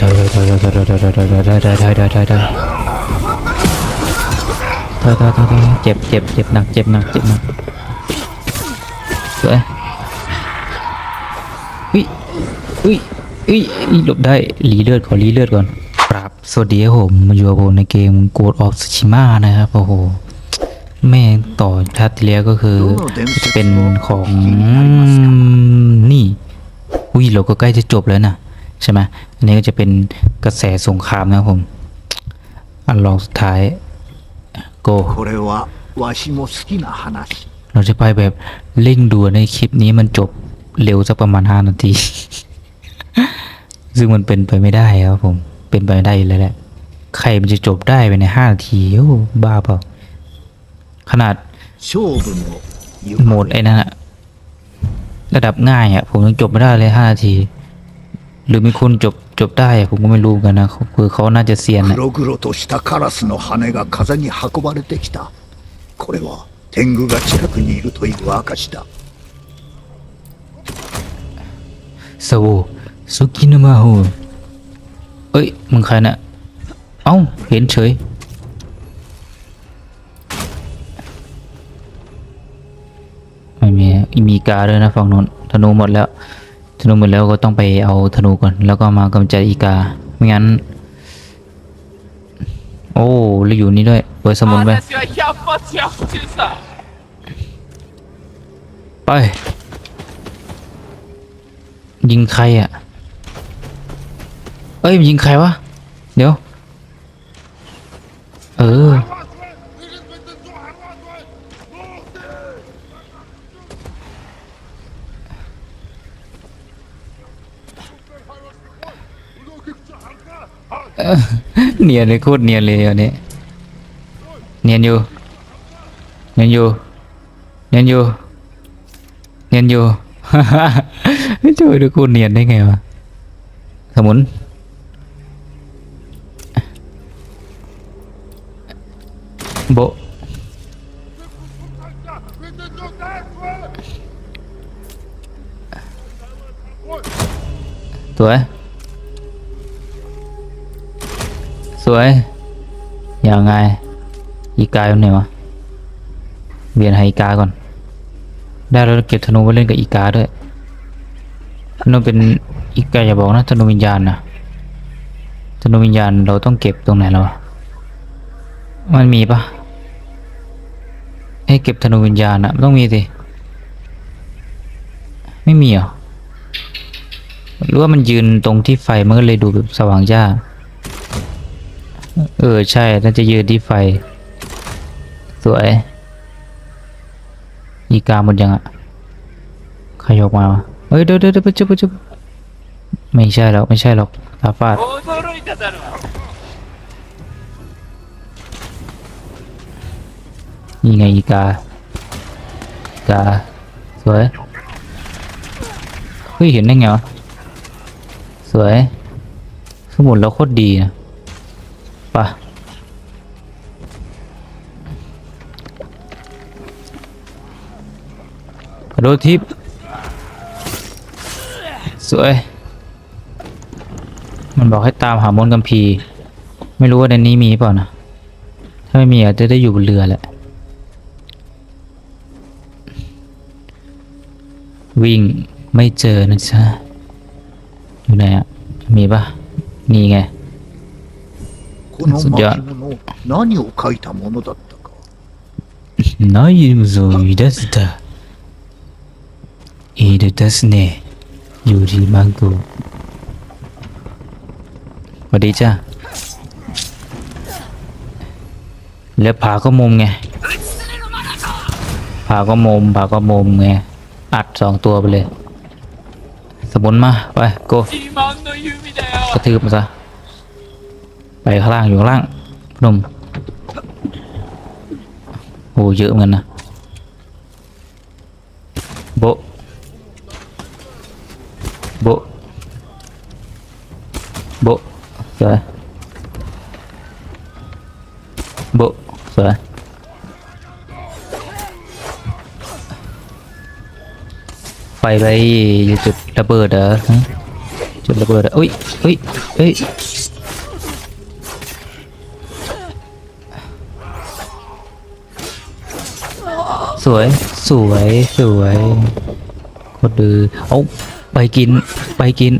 ถอยถอยถอยถอยถอยถอยถอยถอยถอยถอยถอยถอยถอยถอยถอยเจ็บเจ็บเจ็บหนักเจ็บหนักเจ็บหนักสวยอุ้ยอุ้ยอุ้ยหลบได้หลีเลือดขอหลีเลือดก่อนปรับสวัสดีครับผมมาอยู่กับผมในเกม Ghost of Tsushima นะครับโอ้โหแม่ต่อชาติเลียก็คือจะเป็นของนี่อุ้ยเราก็ใกล้จะจบแล้วนะ ใช่ไหมอันนี้ก็จะเป็นกระแสสงครามนะครับผม อันลองสุดท้ายโกเราจะไปแบบเร่งด่วนในคลิปนี้มันจบเร็วสักประมาณ 5 นาที ซึ่งมันเป็นไปไม่ได้ครับผม เป็นไปไม่ได้เลยแหละ ใครมันจะจบได้ไปใน 5 นาทีโอ้บ้าเปล่า ขนาดโหมดไอ้นั่นอะระดับง่ายอะผมยังจบไม่ได้เลย 5 นาที หรือมีคนจบจบได้อะผมก็ไม่รู้กันนะเขาคือเขาน่าจะเซียนนะ 黒々としたカラスの羽が風に運ばれてきたこれは天狗が近くにいるという証だ สโวสุกินามาโฮเอ้ยมึงใครน่ะ เอ้า เห็นเฉย ไม่มีมีกาด้วยนะฝั่งนู้นธนูหมดแล้ว ธนูหมดแล้วก็ต้องไปเอาธนูก่อน แล้วก็มากำจัดอีกา ไม่งั้น โอ้เราอยู่นี่ด้วยเปิดสมุนไป ไป ยิงใครอะ เอ้ยยิงใครวะ เดี๋ยว เออ เออเนียนเลยโคตรเนียนเลยอันนี้เนียนอยู่เนียนอยู่เนียนอยู่เนียนอยู่ช่วยดูกูเนียนได้ สวยสวยยังไงอีกาอยู่ไหนวะเวียนให้อีกาก่อน ได้แล้วเก็บธนูไว้เล่นกับอีกาด้วยธนูเป็นอีกาอย่าบอกนะธนูวิญญาณนะธนูวิญญาณเราต้องเก็บตรงไหนแล้ววะมันมีปะให้เก็บธนูวิญญาณอะต้องมีสิไม่มีเหรอหรือว่ามันยืนตรงที่ไฟมันก็เลยดูแบบสว่างจ้า เออ ใช่ น่าจะยืนที่ไฟ สวย อีกาหมดยังอะขยกมาเฮ้ย เดี๋ยวเดี๋ยวเดี๋ยวจุบจุบไม่ใช่หรอกไม่ใช่หรอกตาฟาดยังไงอีกากา สวย เฮ้ย เห็นได้ไงวะ สวย สมุนเราโคตรดีนะ ปะกระโดดทิปสวย มันบอกให้ตามหามนกัมพี ไม่รู้ว่าในนี้มีเปล่านะ ถ้าไม่มีอาจจะได้อยู่บนเรือแหละ วิ่งไม่เจอนะจ๊ะอยู่ไหนอะมีปะนี่ไง このじゃあ巻物何を書いたものだったかナイムズを生み出した。いいですね。ยูริมังกุสวัสดีจ้าแล้วผาก็มุมไงผาก็มุมผาก็มุมไง อัดสองตัวไปเลย สมุนมา ไปโก 自慢の弓だよ กระทืบมันซะ ไปข้างล่างอยู่ข้างล่างพนมโอ้เยอะเหมือนกันนะโบะโบะโบะสวยโบะสวยไฟไปจุดระเบิดเหรอฮะจุดระเบิดอะอุ้ยเฮ้ย วยสวยสวยกดดือเอาไปกินไปกิน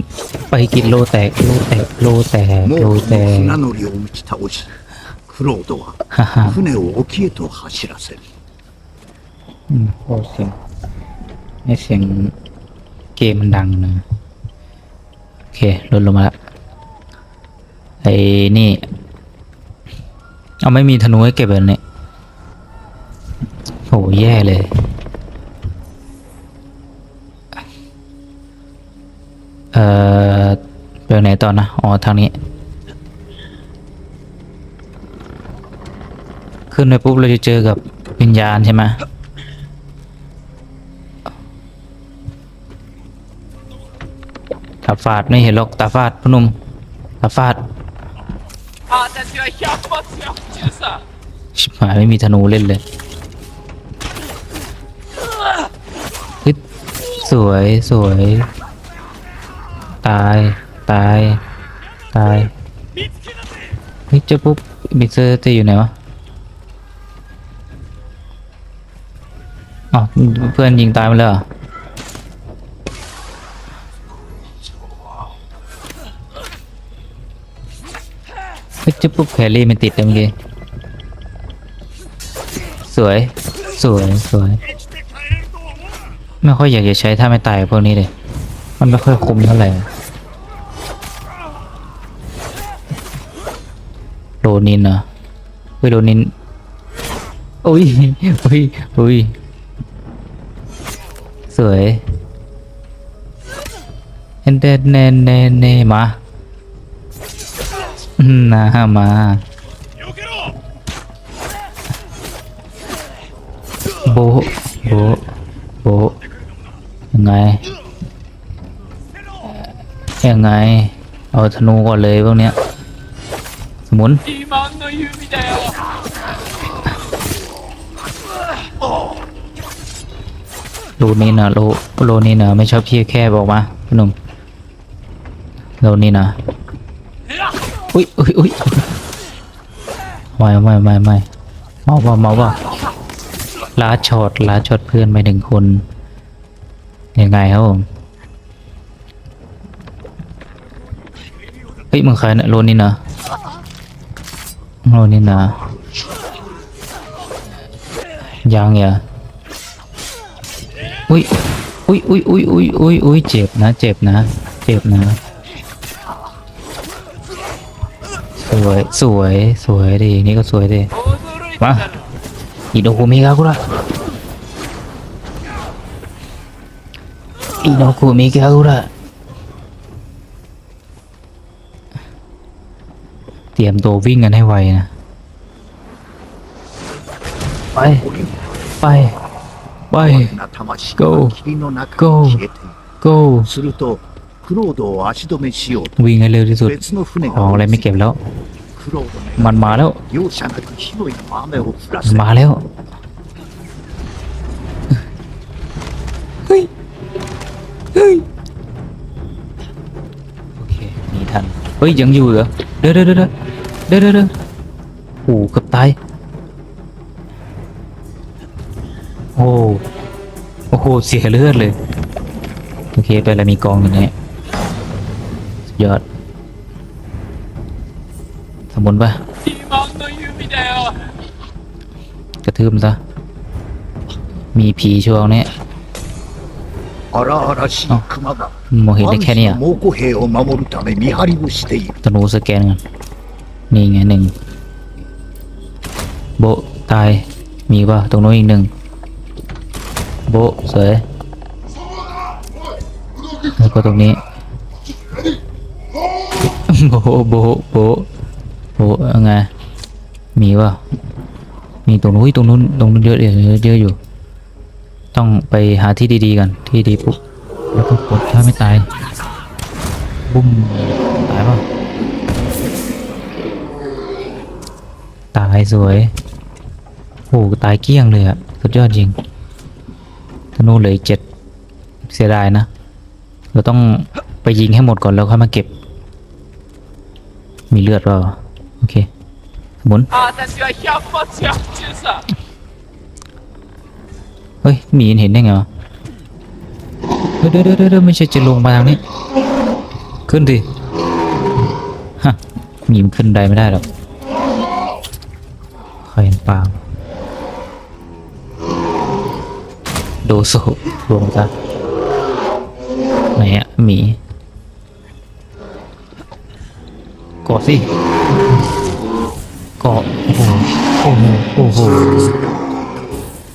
ไปกินโลแตกโลแตกโลแตกโลแตกฮ่าฮ่าอืมโอ้เสียงไอเสียงเกมมันดังนะโอเคลดลงมาละไอ้นี่ เอาไม่มีธนูให้เก็บเลยเนี่ย โหแย่เลย เอ่อไปไหนต่อนะ อ๋อ ทางนี้ ขึ้นไปปุ๊บ เราจะเจอกับวิญญาณใช่ไหมตาฟาดไม่เห็นหรอกตาฟาดพนุ่มตาฟาดชิบหายไม่มีธนูเล่นเลย สวยสวย ตาย ตาย ตายเฮ้ยเจ้าปุ๊บมิเซอร์จะอยู่ไหนวะอ๋อเพื่อนยิงตายไปแล้วเหรอเฮ้ยเจ้าปุ๊บแครี่มันติดเลยเมื่อกี้สวย สวย สวย ไม่ค่อยอยากจะใช้ถ้าไม่ตายพวกนี้เลย มันไม่ค่อยคุ้มเท่าไหร่โรนินเหรอเฮ้ยโรนินอุ้ยอุ้ยอุ้ยสวยเอนเดนเนนเนเนมาอืมนะมาโบโบ โบยังไงยังไง เอาธนูก่อนเลยพวกเนี้ย สมุนโลนี่นะโลโลนี่นะไม่ชอบเพี้แค่บอกมาพนุ่มโลนี่นะอุ้ยอุ้ยอุ้ยไม่ไม่ไม่ไม่เมาเปล่าเมาเปล่า ลาชดล่าชดเพื่อนไปหนึ่งคน ยังไงครับผมเฮ้ยมึงใครเนะโลนนี่นะโลนนี่นะยังอย่าอุ้ยอุ้ยอุ้ยอุ้ยอุ้ยอุ้ยอุ้ยเจ็บนะ เจ็บนะ เจ็บนะสวย สวย สวยดีนี่ก็สวยดีมา อีโดคุมิกาคุระอีนกุมิกาคุระเตรียมตัววิ่งกันให้ไวนะ ไป ไป ไป go go go วิ่งให้เร็วที่สุดของอะไรไม่เก็บแล้ว มันมาแล้ว มันมาแล้ว เฮ้ย เฮ้ย โอเคมีทัน เฮ้ย ยังอยู่เหรอ เด้อเด้อเด้อเด้อเด้อเด้อโอ้เกือบตาย โอ้ โอ้โห เสียเลือดเลย โอเค ไปแล้วมีกองอยู่เนี่ยยอด สมุนปะ 自慢の弓だよ กระทืบมันซะ มีผีช่วงนี้ 荒々しい熊が มองเห็นได้แค่เนี้ย 万の猛虎兵を守るため見張りをしている ธนูสแกนกันนี่ไงหนึ่งโบะตาย มีป่ะตรงนู้นอีกหนึ่งโบะสวยแล้วก็ตรงนี้ โบะโบะโบะ โบะยังไงมีป่ะมีตรงนู้นตรงนู้นตรงนู้นเยอะเยอะเยอะอยู่ ต้องไปหาที่ดีๆกันที่ดีปุ๊บแล้วก็กดถ้าไม่ตายบุ้มตายป่ะตายสวยโอ้ตายเกลี้ยงเลยอะสุดยอดจริงธนูเหลืออีกเจ็ดเสียดายนะ เราต้องไปยิงให้หมดก่อนแล้วค่อยมาเก็บ มีเลือดเปล่า เคบน Ah, das เฮ้ยมีเห็นได้ไงวะเฮ้ยเดี๋ยวเดเดไม่ใช่จะลงมาทางนี้ ขึ้นดิฮะมีมขึ้นใดไม่ได้หรอกใครเห็นปางโดโซรวมกันไหนอะมีกดสิ กาะโอ้โหโอ้โหโอ้โห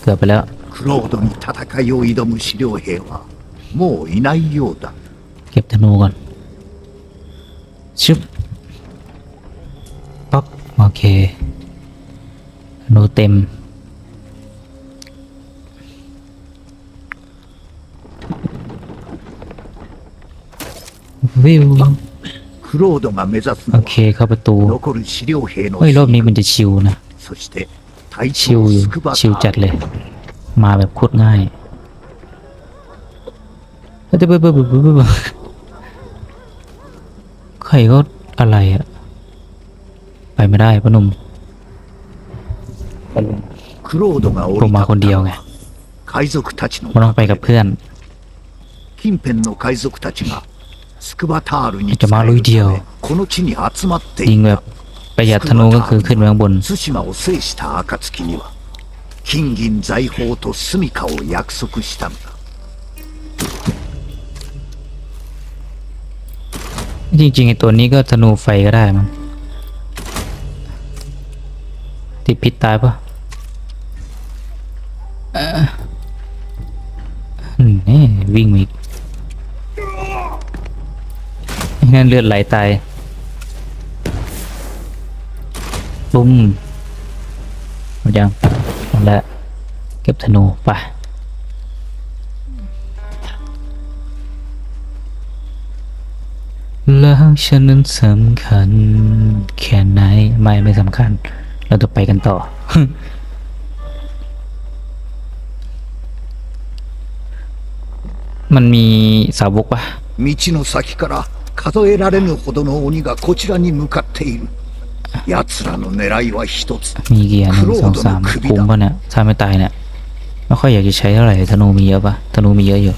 เกือบไปแล้ว クロードに戦いを挑む資料兵はもういないようだ เก็บธนูก่อน ชึบปั๊บ โอเคธนูเต็ม วิว クロードが目指す โอเคเข้าประตูเฮ้ยรอบนี้มันจะชิวนะ ชิวอยู่ชิวจัดเลย มาแบบโคตรง่ายเดี๋ยวเบื่อเบื่อเใครก็อะไรอะไปไม่ได้พนุ่มผมมาคนเดียวไงมันต้องไปกับเพื่อน 近辺の海賊たちがスクバタールにじゃあ丸いディオめこの地に集まって ยิง い แบ た บประหยัดธนูก็คือขึ้นไปข้างบน 対馬を制した暁には金銀財宝と住処を約束したのだ จริงๆไอตัวนี้ก็ธนูไฟก็ได้มั้งติดพิษตายปะเอ่ออืมนี่วิ่งมาอีก ไอ้นั่นเลือดไหลตายปุ้มหมดยังหมดแล้วเก็บธนูไป แล้วฉันนั้นสำคัญ แค่ไหน ไม่ไม่สำคัญ เราจะไปกันต่อ มันมีสาวกปะ 道の先から 数えられぬほどの鬼がこちらに向かっている奴らの狙いは一つ มีกี่อันหนึ่งสองสามคุ้มปะเนี่ย ถ้าไม่ตายเนี่ย ไม่ค่อยอยากจะใช้เท่าไหร่ ธนูมีเยอะปะธนูมีเยอะอยู่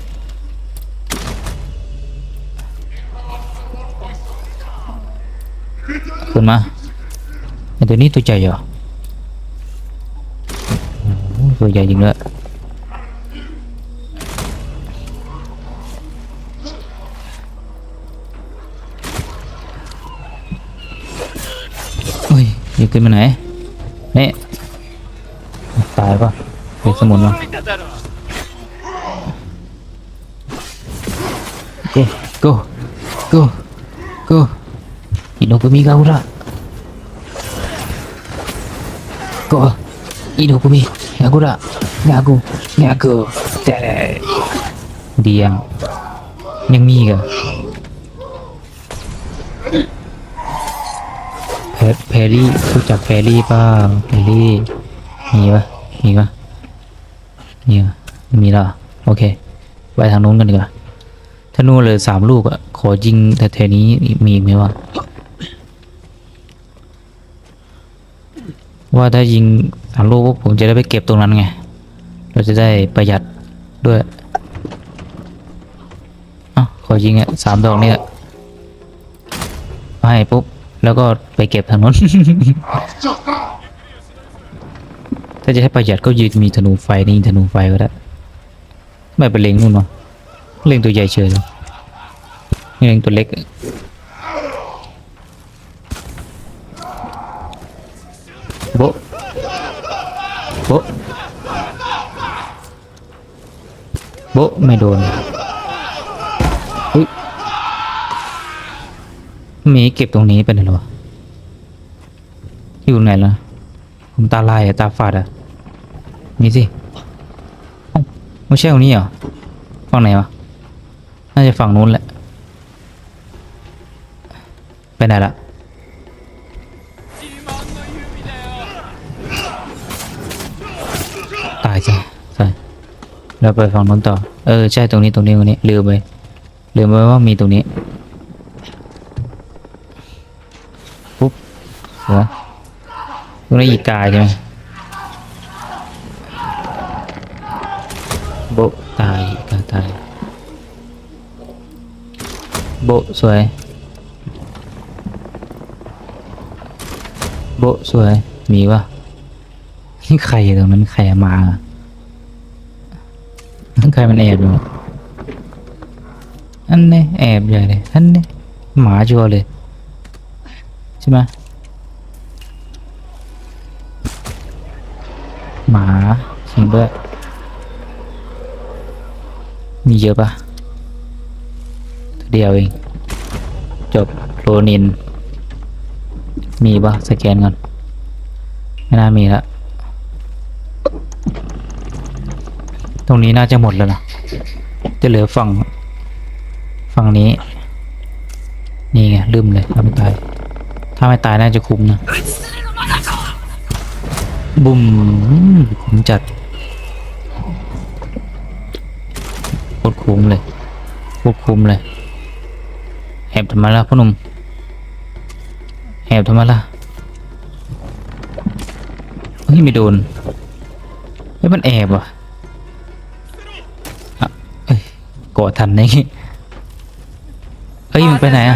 ขึ้นมาไอตัวนี้ตัวใหญ่เหรอโอ้โหตัวใหญ่จริงเลย ขึ้นมาไหนนี่ตายปะเป็นสมุนวะโอเค go go go อีนโนกุมิกาอุระก็อีนโนกุมิกากุระงากูงากูแต่ดียังยังมีกัน แพรี่รู้จักแพรรี่เปล่าแพรี่มีปะมีปะมีปะไม่มีแล้วเหรอโอเค ไปทางนู้นกันดีกว่าธนูเลยสามลูกอะขอยิงแต่แถวนี้มีอีกไหมวะว่าถ้ายิงสามลูกปุ๊บผมจะได้ไปเก็บตรงนั้นไง เราจะได้ประหยัดด้วยอะขอยิงอะสามดอกเนี่ยให้ปุ๊บ แล้วก็ไปเก็บทางนู้น ถ้าจะให้ประหยัดก็ยืนมีธนูไฟนี่ธนูไฟก็ได้ ไม่ไปเล็งนู่นวะเล่งตัวใหญ่เฉยเลยนี่เล่งตัวเล็กโบโบโบไม่โดนอุ้ยห มีเก็บตรงนี้เป็นหรออยู่ไหนล่ะ ผมตาลายอะตาฝาดอะมีสิไม่ใช่ตรงนี้เหรอฝั่งไหนวะ น่าจะฝั่งนู้นแหละ ไปไหนละตายจ้ะใช่เราไปฝั่งนู้นต่อ เออ ใช่ตรงนี้ตรงนี้ตรงนี้ลืมไปลืมไปว่ามีตรงนี้ เหรอตรงนี้อีกายใช่ไหมโบตายอีกาตายโบสวย โบสวย มีปะนี่ใครตรงนั้นใครมานั่นใครมันแอบอยู่อันนี้แอบใหญ่เลยอันนี้หมาชัวเลยใช่ไหม หมาจริงด้วย มีเยอะปะตัวเดียวเอง จบโรนิน มีปะสแกนก่อน ไม่น่ามีละ ตรงนี้น่าจะหมดแล้วนะ จะเหลือฝั่ง ฝั่งนี้ นี่ไงลืมเลยถ้าไม่ตาย ถ้าไม่ตายน่าจะคุ้มนะ บุ้มคุ้มจัดโคตรคุ้มเลยโคตรคุ้มเลยแอบทำไมล่ะพ่อหนุ่มแอบทำไมล่ะเฮ้ยไม่โดนเฮ้ยมันแอบว่ะอะเอ้ยกอดทันไงเฮ้ยมันไปไหนอะ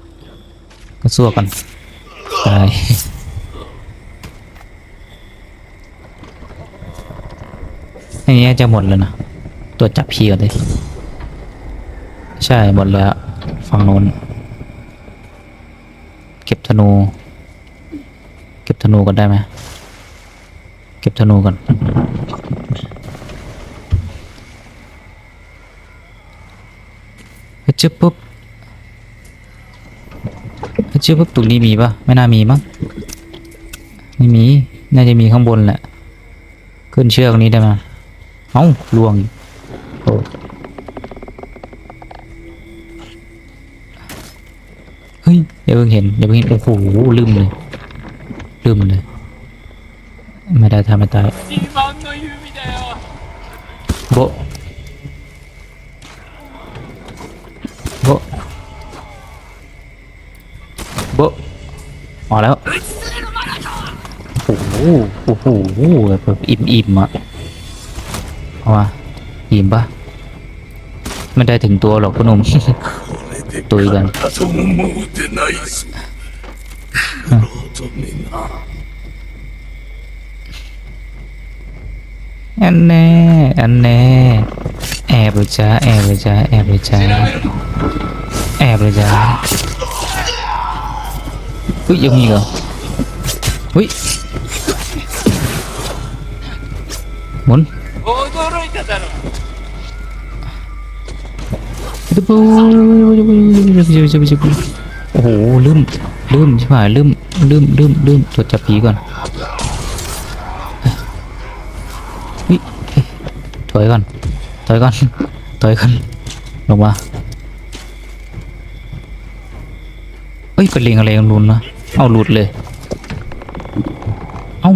สู้กันตายอันนี้จะหมดแล้วนะ ตัวจับพีก่อนเลย ใช่หมดแล้วฝั่งโน้น เก็บธนู เก็บธนูกันได้ไหมเก็บธนูก่อนเจึ๊บปุ๊บ ชื่อปุ๊บตุ่นี้มีปะไม่น่ามีมั้งไม่มี น่าจะมีข้างบนแหละ ขึ้นเชือกนี้ได้ไหมเอ้าลวงโอ้เฮ้ยอย่าเพิ่งเห็นอย่าเพิ่งเห็น โอ้โหลืมเลยลืมเลย ไม่ได้ทำไม่ได้โบ มาแล้ว โอ้โห โอ้โหแบบอิ่มอิ่มอะเอาวะอิ่มปะไม่ได้ถึงตัวหรอกพ่หนุ่มตุยกันอันแน่ อันแน่ แอบเลยจ้าแอบเลยจ้าแอบเลยจ้าแอบเลยจ้า เฮ้ยยังมีเหรออุ้ยหมุนโอ้โหลืมลืมใช่ไหมลืมลืมลืมลืมตรวจจับผีก่อนถอยก่อนถอยก่อนถอยก่อนลงมา ฮ้ยเป็นเลงอะไรกันลุนวะเอาหลุดเลย เอ้า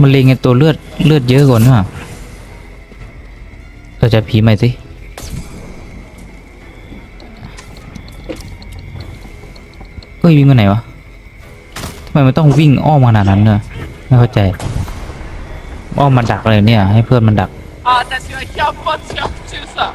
มันเลงไงตัวเลือดเลือดเยอะก่อนน่ะเราจะผีใหม่สิเฮ้ยวิ่งไปไหนวะทำไมมันต้องวิ่งอ้อมขนาดนั้นเนี่ไม่เข้าใจอ้อมมันดักเลยเนี่ย ให้เพื่อนมันดัก А, да, я подсел часа.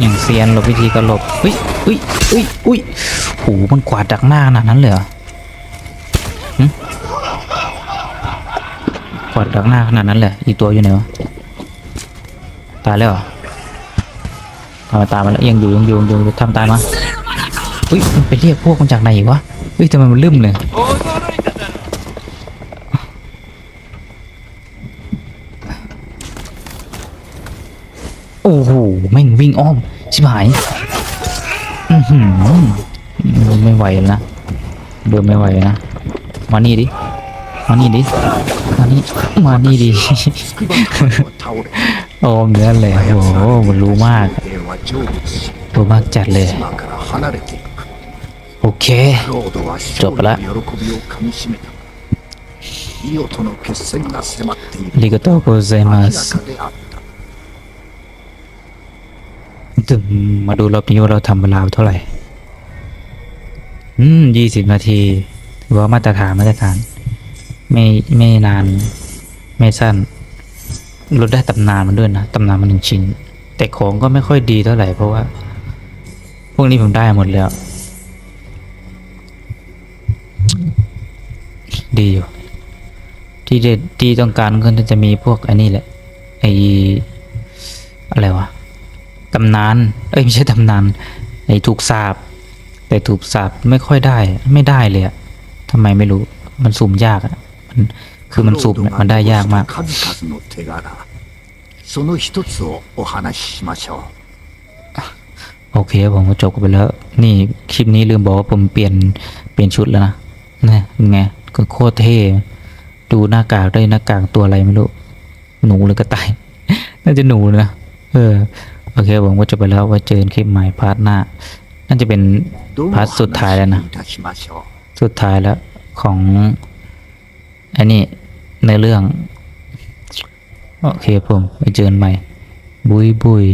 อย่างเซียนหลบวิธีการหลบเฮ้ยเฮ้ยเฮ้ยอุ้ยโหมันกวาดดักหน้าขนาดนั้นเลยเหรอหึกวาดดักหน้าขนาดนั้นเลยอีกตัวอยู่ไหนวะตายแล้วเหรอเอามตามมาแล้วยังอยู่ยังอยู่ยังอยู่ทำตายมาอุ้ยมันไปเรียกพวกมันจากไหนวะเฮ้ยทำไมมันลืมเลย อ้โหแม่งวิ่งอ้อม ชิบหาย อือหือไม่ไหวแล้วนะเดินไม่ไหวแล้วนะ มานี่ดิ มานี่ดิ มานี่ มานี่ดิ 筑波川は倒れ โอ้เนื้อเลยโอ้โหมันรู้มาก 兵は成仏し รู้มากจัดเลย 島から離れていく โอเค ロードは勝利の喜びをかみしめたイオとの決戦が迫っている ありがとうござい明らます ตึมมาดูรอบนี้ว่าเราทำเวลาเท่าไหร่ อืมยี่สิบนาทีถือว่ามาตรฐานมาตรฐาน ไม่ไม่นาน ไม่สั้นลดได้ตำนานมันด้วยนะตำนานมันหนึ่งชิ้น แต่ของก็ไม่ค่อยดีเท่าไหร่เพราะว่า พวกนี้ผมได้หมดแล้ว ดีอยู่ ที่เด็ดที่ต้องการก็จะมีพวกอันนี้แหละไออะไรวะ ตำนาน เอ้ยไม่ใช่ตำนานไอ้ถูกสาบแต่ถูกสาบไม่ค่อยได้ ไม่ได้เลยอะทำไมไม่รู้มันสุ่มยากอะมันคือมันสุ่มมันได้ยากมากโอเคผมก็จบไปแล้ว นี่คลิปนี้ลืมบอกว่าผมเปลี่ยนเปลี่ยนชุดแล้วนะนี่ไงก็โคตรเท่ดูหน้ากากได้หน้ากากตัวอะไรไม่รู้ หนูหรือกระต่าย น่าจะหนูนะเออ โอเคหวังว่าจะไปแล้วว่าเจอนคลิปใหม่พาร์ทหน้า น่าจะเป็นพาร์ทสุดท้ายแล้วนะ สุดท้ายแล้วของอันนี้ในเรื่อง โอเคผมไปเจอนใหม่ บุยบุย